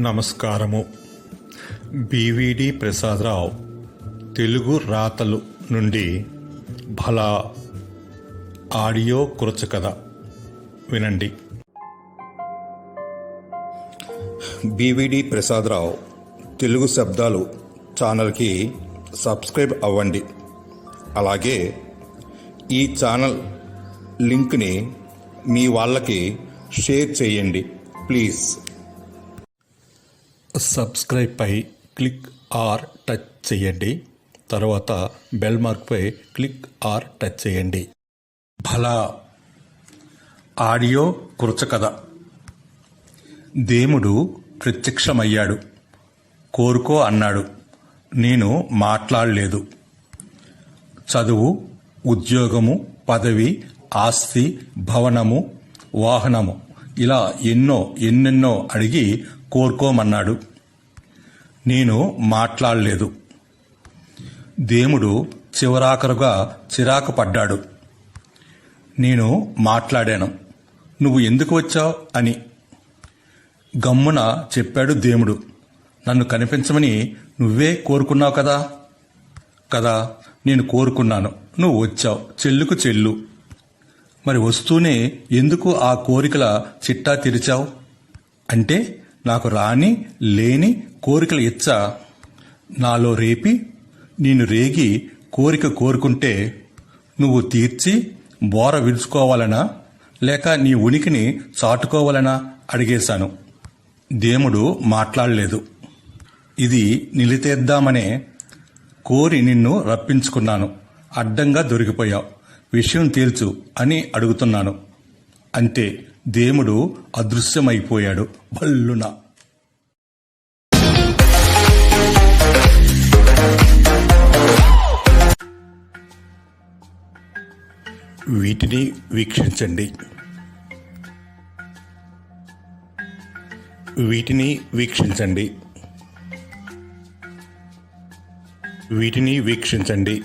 నమస్కారము. బీవీడి ప్రసాదరావు తెలుగు రాతలు నుండి భల ఆడియో కథ. వినండి. బీవీడి ప్రసాదరావు తెలుగు శబ్దాలు ఛానల్కి సబ్స్క్రైబ్ అవ్వండి. అలాగే ఈ ఛానల్ లింక్ని మీ వాళ్ళకి షేర్ చేయండి ప్లీజ్. సబ్స్క్రైబ్ పై క్లిక్ ఆర్ టచ్ చేయండి. తర్వాత బెల్ మార్క్పై క్లిక్ ఆర్ టచ్ చేయండి. భలా ఆడియో కృచకథ దేవుడు ప్రత్యక్షమయ్యాడు. కోరుకో అన్నాడు. నేను మాట్లాడలేదు. చదువు ఉద్యోగము పదవి ఆస్తి భవనము వాహనము ఇలా ఎన్నో ఎన్నెన్నో అడిగి కోరుకోమన్నాడు. నేను మాట్లాడలేదు. దేవుడు చివరాఖరుగా చిరాకు పడ్డాడు నేను మాట్లాడాను. నువ్వు ఎందుకు వచ్చావు? అని. గమ్మున చెప్పాడు దేవుడు. నన్ను కనిపించమని నువ్వే కోరుకున్నావు కదా? కదా నేను కోరుకున్నాను. నువ్వు వచ్చావు. చెల్లుకు చెల్లు. మరి వస్తూనే ఎందుకు ఆ కోరికల చిట్టా తెరిచావు? అంటే నాకు రాని లేని కోరికలు ఇచ్చ నాలో రేపి నేను రేగి కోరిక కోరుకుంటే నువ్వు తీర్చి బోర విడుచుకోవాలనా లేక నీ ఉనికిని చాటుకోవాలనా? అడిగేశాను. దేవుడు మాట్లాడలేదు. ఇది నిలితేద్దామనే కోరి నిన్ను రప్పించుకున్నాను. అడ్డంగా దొరికిపోయావు. విషయం తేల్చు అని అడుగుతున్నాను. అంతే. దేవుడు అదృశ్యమైపోయాడు. భల్లున వీటిని వీక్షించండి. వీటిని వీక్షించండి. వీటిని వీక్షించండి.